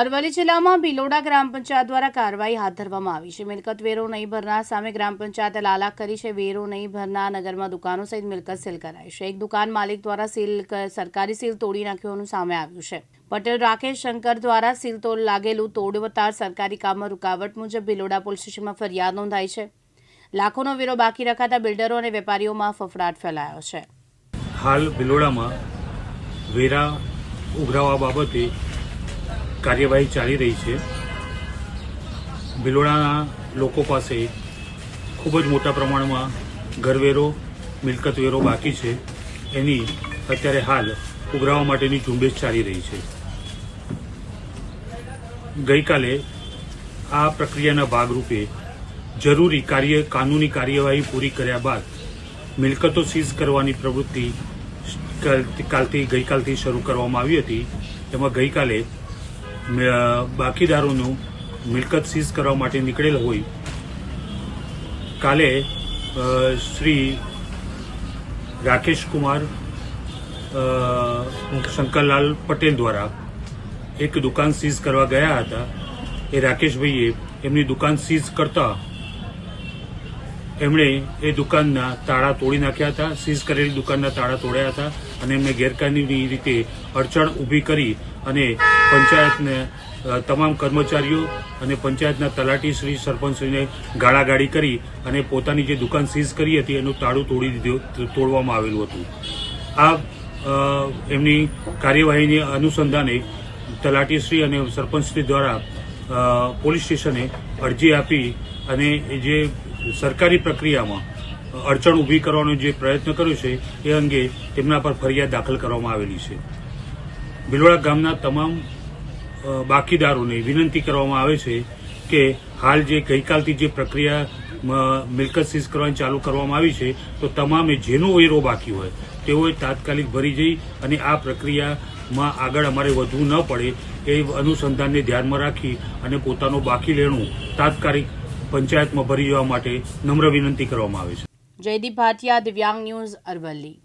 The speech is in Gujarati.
અરવલ્લી જિલ્લામાં ભિલોડા ગ્રામ પંચાયત દ્વારા કાર્યવાહી હાથ ધરવામાં આવી છે. મિલકત વેરો નહીં ભરનાર સામે ગ્રામ પંચાયતે લાલાક કરી છે. વેરો નહીં ભરનાર નગરમાં દુકાનો સહિત મિલકત સીલ કરાઈ છે. એક દુકાન માલિક દ્વારા સીલ સરકારી સીલ તોડી નાખ્યોનું સામે આવ્યું છે. પટેલ રાકેશ શંકર દ્વારા સીલ તોડ લાગેલું તોડવતાર સરકારી કામમાં રૂકાવટ મુજબ ભિલોડા પોલીસ સ્ટેશનમાં ફરિયાદ નોંધાઈ છે. લાખોનો વેરો બાકી રખાતા બિલ્ડરો અને વેપારીઓમાં ફફડાટ ફેલાયો છે. હાલ ભિલોડામાં વેરા ઉઘરાવા બાબતે કાર્યવાહી ચાલી રહી છે. ભિલોડાના લોકો પાસે ખૂબ જ મોટા પ્રમાણમાં ઘરવેરો, મિલકતવેરો બાકી છે. એની અત્યારે હાલ ઉઘરાવવા માટેની ઝુંબેશ ચાલી રહી છે. ગઈકાલે આ પ્રક્રિયાના ભાગરૂપે જરૂરી કાર્ય, કાનૂની કાર્યવાહી પૂરી કર્યા બાદ મિલકતો સીઝ કરવાની પ્રવૃત્તિ કાલથી ગઈકાલથી શરૂ કરવામાં આવી હતી. તેમાં ગઈકાલે બાકીદારોનું મિલકત સીઝ કરવા માટે નીકળેલ હોય, કાલે શ્રી રાકેશ કુમાર શંકરલાલ પટેલ દ્વારા એક દુકાન સીઝ કરવા ગયા હતા. એ રાકેશભાઈએ એમની દુકાન સીઝ કરતા એમણે એ દુકાનના તાળા તોડી નાખ્યા હતા, સીઝ કરેલી દુકાનના તાળા તોડ્યા હતા અને એમને ગેરકાનૂની રીતે અડચણ ઊભી કરી અને પંચાયતને તમામ કર્મચારીઓ અને પંચાયતના તલાટી શ્રી, સરપંચશ્રીને ગાળાગાળી કરી અને પોતાની જે દુકાન સીઝ કરી હતી એનું તાળું તોડી દીધું તોડવામાં આવેલું હતું. આ એમની કાર્યવાહીની અનુસંધાને તલાટીશ્રી અને સરપંચશ્રી દ્વારા પોલીસ સ્ટેશને અરજી આપી અને જે સરકારી પ્રક્રિયામાં અડચણ ઊભી કરવાનો જે પ્રયત્ન કર્યો છે, એ અંગે તેમના પર ફરિયાદ દાખલ કરવામાં આવેલી છે. ભિલોડા ગામના તમામ બાકીદારોને વિનંતી કરવામાં આવે છે કે હાલ જે ગઈકાલથી જે પ્રક્રિયા મિલકત સીઝ કરવાની ચાલુ કરવામાં આવી છે, તો તમામે જેનો વેરો બાકી હોય, તેઓએ તાત્કાલિક ભરી જઈ અને આ પ્રક્રિયામાં આગળ અમારે વધવું ન પડે એ અનુસંધાનને ધ્યાનમાં રાખી અને પોતાનું બાકી લેણું તાત્કાલિક પંચાયતમાં ભરી જવા માટે નમ્ર વિનંતી કરવામાં આવે છે. જયદીપ ભાટિયા, દિવ્યાંગ ન્યૂઝ અરવલ્લી.